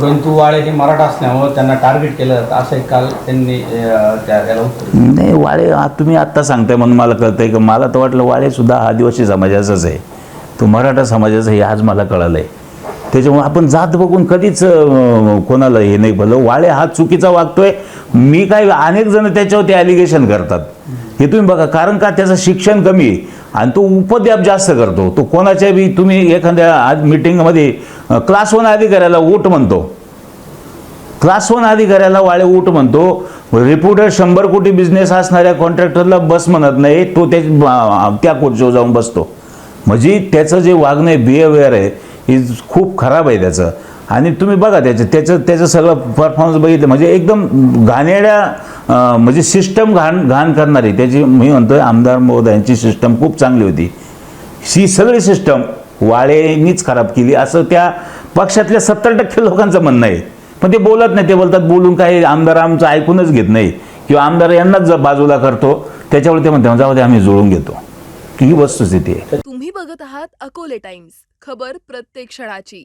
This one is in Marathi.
परंतु वाळे हे मराठा असल्यामुळे त्यांना टार्गेट केलं जातं असं एक काल त्यांनी त्या त्याला उत्तर नाही वाळे आ- तुम्ही आत्ता सांगताय म्हणून मला कळतंय की मला तर वाटलं वाळे सुद्धा हा आदिवासी समाजाचाच आहे. तो मराठा समाजाचा हे आज मला कळालं आहे त्याच्यामुळे आपण जात बघून कधीच कोणाला हे नाही भलं वाळे हा चुकीचा वागतोय. मी काय अनेक जण त्याच्यावरती ॲलिगेशन करतात. हे तुम्ही बघा कारण का त्याचं शिक्षण कमी आहे? आणि तो उपद्याप जास्त करतो. तो कोणाच्या बी तुम्ही एखाद्या आज मिटिंगमध्ये क्लास वन अधिकाऱ्याला वोट म्हणतो. क्लास वन अधिकाऱ्याला वाळे ऊट म्हणतो. रिपोर्टर शंभर कोटी बिझनेस असणाऱ्या कॉन्ट्रॅक्टरला बस म्हणत नाही तो त्या त्या खुर्चीवर जाऊन बसतो. म्हणजे त्याचं जे वागणं आहे बिहेवियर आहे इज खूप खराब आहे त्याचं. आणि तुम्ही बघा त्याचं त्याचं त्याचं सगळं परफॉर्मन्स बघितलं. म्हणजे एकदम घाणेड्या म्हणजे सिस्टम घाण घाण करणारी त्याची मी म्हणतो आमदार महोदयांची सिस्टम खूप चांगली होती. ही सगळी सिस्टम वाळेनीच खराब केली. असं त्या पक्षातल्या सत्तर टक्के लोकांचं म्हणणं आहे. पण ते बोलत नाही. ते बोलतात बोलून काही आमदार आमचं ऐकूनच घेत नाही. किंवा आमदार यांनाच जर बाजूला करतो त्याच्यावर ते म्हणते जाऊ दे आम्ही जुळून घेतो. ही वस्तुस्थिती आहे तुम्ही बघत आहात अकोले टाइम्स. खबर प्रत्येक क्षणाची.